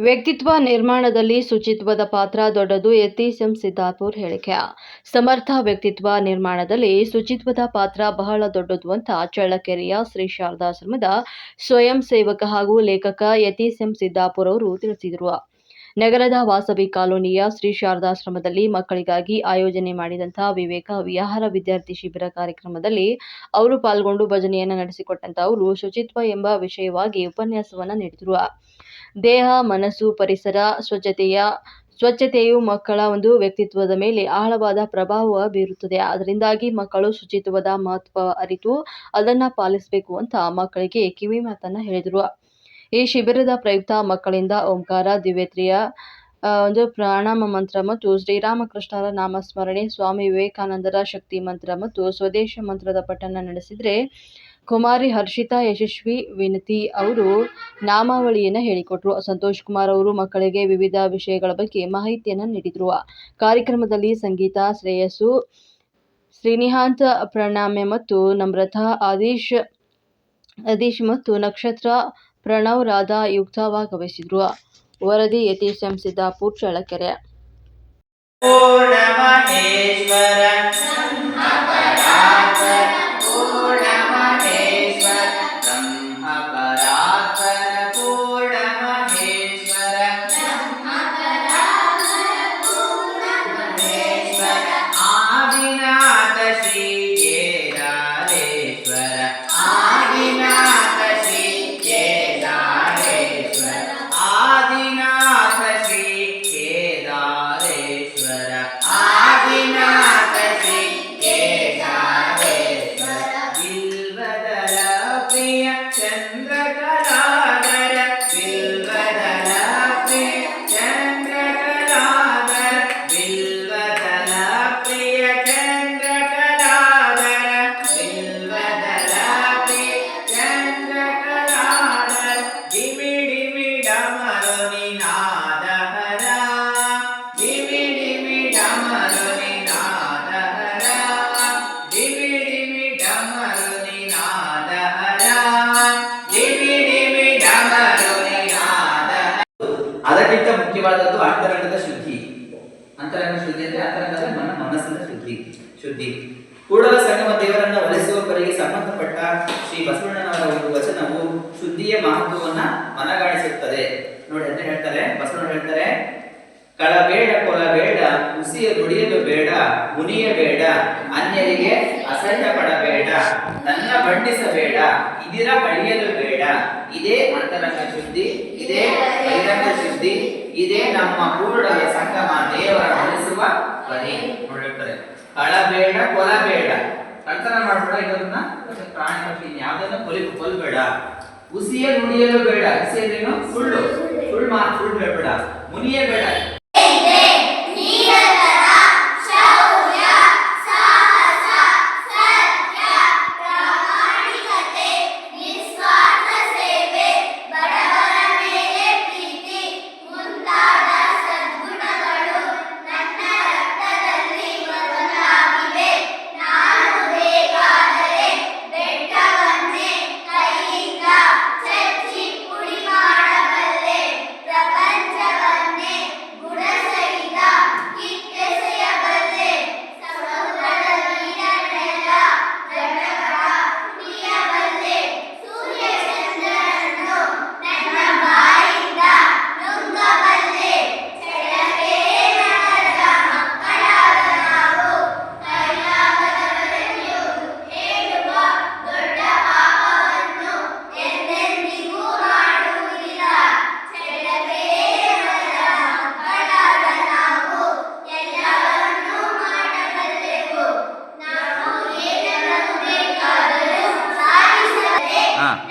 ವ್ಯಕ್ತಿತ್ವ ನಿರ್ಮಾಣದಲ್ಲಿ ಶುಚಿತ್ವದ ಪಾತ್ರ ದೊಡ್ಡದು ಯತೀಶಂ ಸಿದ್ದಾಪುರ್ ಹೇಳಿಕೆ. ಸಮರ್ಥ ವ್ಯಕ್ತಿತ್ವ ನಿರ್ಮಾಣದಲ್ಲಿ ಶುಚಿತ್ವದ ಪಾತ್ರ ಬಹಳ ದೊಡ್ಡದು ಅಂತ ಚಳ್ಳಕೆರೆಯ ಶ್ರೀ ಶಾರದಾಶ್ರಮದ ಸ್ವಯಂ ಸೇವಕ ಹಾಗೂ ಲೇಖಕ ಯತೀಶಂ ಸಿದ್ದಾಪುರ್ ಅವರು ತಿಳಿಸಿದರು. ನಗರದ ವಾಸವಿ ಕಾಲೋನಿಯ ಶ್ರೀ ಶಾರದಾಶ್ರಮದಲ್ಲಿ ಮಕ್ಕಳಿಗಾಗಿ ಆಯೋಜನೆ ಮಾಡಿದಂತಹ ವಿವೇಕ ವಿಹಾರ ವಿದ್ಯಾರ್ಥಿ ಶಿಬಿರ ಕಾರ್ಯಕ್ರಮದಲ್ಲಿ ಅವರು ಪಾಲ್ಗೊಂಡು ಭಜನೆಯನ್ನು ನಡೆಸಿಕೊಟ್ಟಂತ ಅವರು ಶುಚಿತ್ವ ಎಂಬ ವಿಷಯವಾಗಿ ಉಪನ್ಯಾಸವನ್ನು ನೀಡಿದರು. ದೇಹ, ಮನಸ್ಸು, ಪರಿಸರ, ಸ್ವಚ್ಛತೆಯ, ಸ್ವಚ್ಛತೆಯು ಮಕ್ಕಳ ಒಂದು ವ್ಯಕ್ತಿತ್ವದ ಮೇಲೆ ಆಳವಾದ ಪ್ರಭಾವ ಬೀರುತ್ತದೆ. ಅದರಿಂದಾಗಿ ಮಕ್ಕಳು ಶುಚಿತ್ವದ ಮಹತ್ವ ಅರಿತು ಅದನ್ನು ಪಾಲಿಸಬೇಕು ಅಂತ ಮಕ್ಕಳಿಗೆ ಕಿವಿ ಮಾತನ್ನು ಹೇಳಿದರು. ಈ ಶಿಬಿರದ ಪ್ರಯುಕ್ತ ಮಕ್ಕಳಿಂದ ಓಂಕಾರ, ದಿವ್ಯತ್ರಿಯ ಒಂದು ಪ್ರಾಣಾಮ ಮಂತ್ರ ಮತ್ತು ಶ್ರೀರಾಮಕೃಷ್ಣರ ನಾಮಸ್ಮರಣೆ, ಸ್ವಾಮಿ ವಿವೇಕಾನಂದರ ಶಕ್ತಿ ಮಂತ್ರ ಮತ್ತು ಸ್ವದೇಶ ಮಂತ್ರದ ಪಠಣ ನಡೆಸಿದರೆ ಕುಮಾರಿ ಹರ್ಷಿತಾ, ಯಶಸ್ವಿ ವಿನತಿ ಅವರು ನಾಮಾವಳಿಯನ್ನು ಹೇಳಿಕೊಟ್ರು. ಸಂತೋಷ್ ಕುಮಾರ್ ಅವರು ಮಕ್ಕಳಿಗೆ ವಿವಿಧ ವಿಷಯಗಳ ಬಗ್ಗೆ ಮಾಹಿತಿಯನ್ನು ನೀಡಿದ್ರು. ಕಾರ್ಯಕ್ರಮದಲ್ಲಿ ಸಂಗೀತ, ಶ್ರೇಯಸ್ಸು, ಶ್ರೀನಿಹಾಂತ ಪ್ರಣಾಮ್ಯ ಮತ್ತು ನಮ್ರತಾ, ಆದೀಶ್ ಅದೀಶ್ ಮತ್ತು ನಕ್ಷತ್ರ ಪ್ರಣವ್, ರಾಧಾ ಯುಕ್ತ ಭಾಗವಹಿಸಿದ್ರು. ವರದಿ ಯತೀಶ್ ಎಂ ಸಿದ್ದಾಪುರ್ ಚಳ್ಳಕೆರೆ. ಅಂತರಂಗ ಶುದ್ಧಿ ಅಂದ್ರೆ ಅಂತರಂಗ ನಮ್ಮ ಮನಸ್ಸಿನ ಶುದ್ಧಿ. ಶುದ್ಧಿ. ಕೂಡಲ ಸಂಗಮ ದೇವರನ್ನ ಒಲಿಸುವವರಿಗೆ ಸಂಬಂಧಪಟ್ಟ ಶ್ರೀ ಬಸವಣ್ಣನವರ ಒಂದು ವಚನವು ಶುದ್ಧಿಯ ಮಹತ್ವವನ್ನ ಮನಗಾಣಿಸುತ್ತದೆ. ನೋಡಿ ಅಂತ ಹೇಳ್ತಾರೆ. ಬಸವಣ್ಣ ಹೇಳ್ತಾರೆ ಕಳಬೇಡ ಕೊಲಬೇಡ ಹುಸಿಯ ದುಡಿಯಲು ಬೇಡ ಮುನಿಯಬೇಡ ಅನ್ಯರಿಗೆ ಅಸಹ್ಯ ಪಡಬೇಡ ನನ್ನ ಬಣ್ಣಿಸಬೇಡ ಇದಿರ ಬಳಿಯಲು ಬೇಡ. ಇದೇ ಅಂತರಂಗ ಶುದ್ಧಿ, ಇದೇ ಬಹಿರಂಗ ಶುದ್ಧಿ, ಇದೇ ನಮ್ಮ ಪೂರ್ಣ ಸಂಗಮ ದೇವರ ಒಲಿಸುವ ಪರಿ ನೋಡಿರ್ತಾರೆ. ಕಳಬೇಡ ಕೊಲಬೇಡ. ಕಳ್ತನ ಮಾಡಬೇಡ ಇದನ್ನ ಪ್ರಾಣಿ ಪಕ್ಷಿ ಯಾವ್ದನ್ನ ಕೊಲಿ ಕೊಲ್ಬೇಡ. ಉಸಿಯ ನುಡಿಯಲು ಬೇಡ. ಉಸಿ ಅಂದ್ರೇನು ಸುಳ್ಳು. ಸುಳ್ಳು ಮಾ ಸುಳ್ಳು ಹೇಳ್ಬೇಡ. ಮುನಿಯೇ ಬೇಡ. Ah,